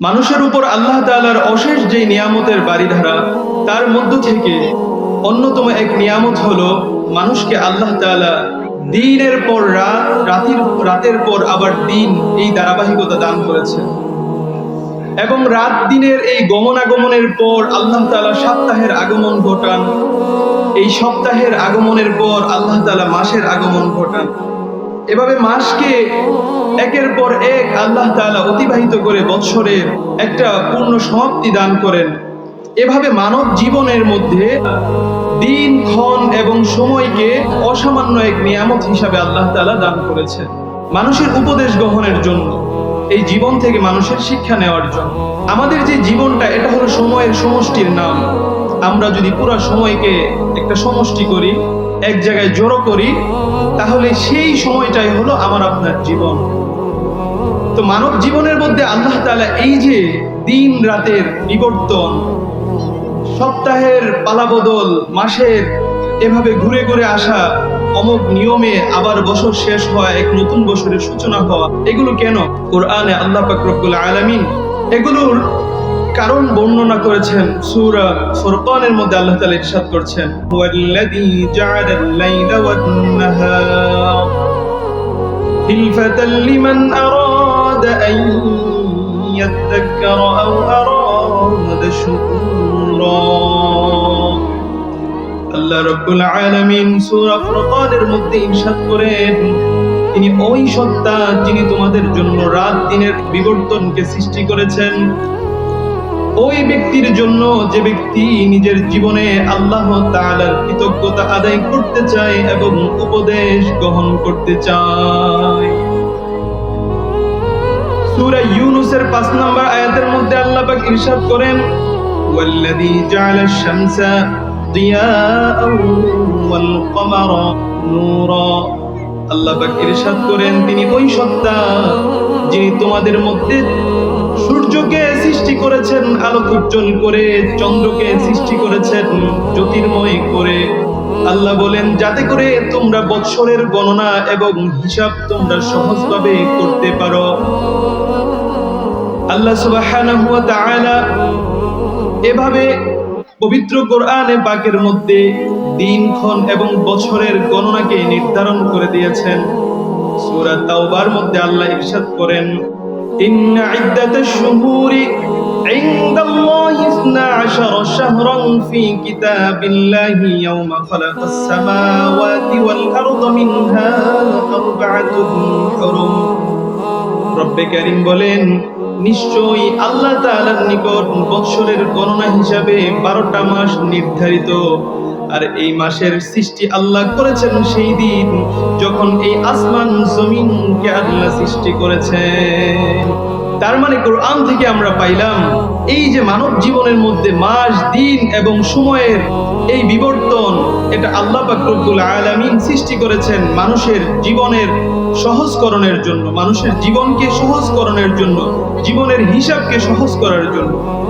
মানুষের উপর আল্লাহ তাআলার অশেষ যে নিয়ামতের বাড়িধারা তার মধ্য থেকে অন্যতম এক নিয়ামত হলো মানুষকে আল্লাহ তাআলা দিনের পর রাত রাতের রাতের পর আবার দিন এই ধারাবাহিকতা দান করেছে এবং রাত দিনের এই গমনাগমনের পর আল্লাহ তাআলা সপ্তাহের আগমন ঘটান। এই সপ্তাহের আগমনের পর আল্লাহ তাআলা মাসের আগমন ঘটান। এভাবে মাসকে একের পর এক আল্লাহ তাআলা অতিবাহিত করে বৎসরের একটা পূর্ণ সমাপ্তি দান করেন। এভাবে মানব জীবনের মধ্যে দিন, ক্ষণ এবং সময়কে অসামান্য এক নিয়ামত হিসাবে আল্লাহ তাআলা দান করেছেন। মানুষের উপদেশ গ্রহণের জন্য, এই জীবন থেকে মানুষের শিক্ষা নেওয়ার জন্য। আমাদের যে জীবনটা, এটা হলো সময়ের সমষ্টির নাম। আমরা যদি পুরো সময়কে একটা সমষ্টি করি, এক জায়গায় জড়ো করি, তাহলে সেই সময়টাই হলো আমার আপনার জীবন। তো মানব জীবনের মধ্যে আল্লাহ তালা এই যে দিন রাতের বিবর্তন, সপ্তাহের পালাবদল, মাসের এভাবে ঘুরে ঘুরে আসা অমক নিয়মে আবার বছর শেষ হওয়া, এক নতুন বছরের সূচনা হওয়া, এগুলো কেন? কোরআনে আল্লাহ ফাকরুল আলামিন এগুলোর কারণ বর্ণনা করেছেন, সুরা ফুরকানের মধ্যে আল্লাহ তাআলা ইরশাদ করছেন, ওয়াল্লাযী জাআলা লাইলা ওয়ান-নাহার খিলফাতাল লিমান আরা أن يذكر أو أراد شكورا আল্লাহ রব্বুল আলামিন সূরা ফুরকানের মধ্যে ইরশাদ করেন তিনি ওই সত্তা যিনি তোমাদের জন্য রাত দিনের বিবর্তনকে সৃষ্টি করেছেন ওই ব্যক্তির জন্য যে ব্যক্তি নিজের জীবনে আল্লাহ তাআলার কৃতজ্ঞতা আদায় করতে চায় এবং উপদেশ গ্রহণ করতে চায় সূরা ইউনূসের 5 নম্বর আয়াতের মধ্যে আল্লাহ পাক ইরশাদ করেন, ওয়াল্লাযী জাআলা আশ-শামসা আল্লাহ পাক ইরশাদ করেন, তিনি ওই সত্তা যিনি তোমাদের মধ্যে সূর্যকে সৃষ্টি করেছেন, আলোক উজ্জ্বল করে, চন্দ্রকে সৃষ্টি করেছেন, জ্যোতির্ময় করে। আল্লাহ বলেন, যাতে করে তোমরা বৎসরের গণনা এবং হিসাব তোমরা সহজভাবে করতে পারো। আল্লাহ সুবাহ এভাবে পবিত্র কোরআনে বাকের মধ্যে দিনক্ষণ এবং বছরের গণনাকে নির্ধারণ করে দিয়েছেন। তাওবার মধ্যে আল্লাহ ইরশাদ করেন, ইন্না শুহুরি 12 শাহরান ফি কিতাবিল্লাহি ইয়াওমা খালাকাস সামাওয়াতি ওয়াল মিনহা হুরুম। রব্বে কারীম বলেন নিশ্চয়ই আল্লাহ তাআলার নিকট বৎসরের গণনা হিসাবে বারোটা মাস নির্ধারিত। আর এই মাসের সৃষ্টি আল্লাহ করেছেন সেই দিন যখন এই আসমান জমিনকে আল্লাহ সৃষ্টি করেছেন। তার মানে কোরআন থেকে আমরা পাইলাম, এই যে মানব জীবনের মধ্যে মাস, দিন এবং সময়ের এই বিবর্তন এটা আল্লাহ বাকরুল আলামিন সৃষ্টি করেছেন মানুষের জীবনের সহজকরণের জন্য, মানুষের জীবনকে সহজকরণের জন্য, জীবনের হিসাবকে সহজ করার জন্য।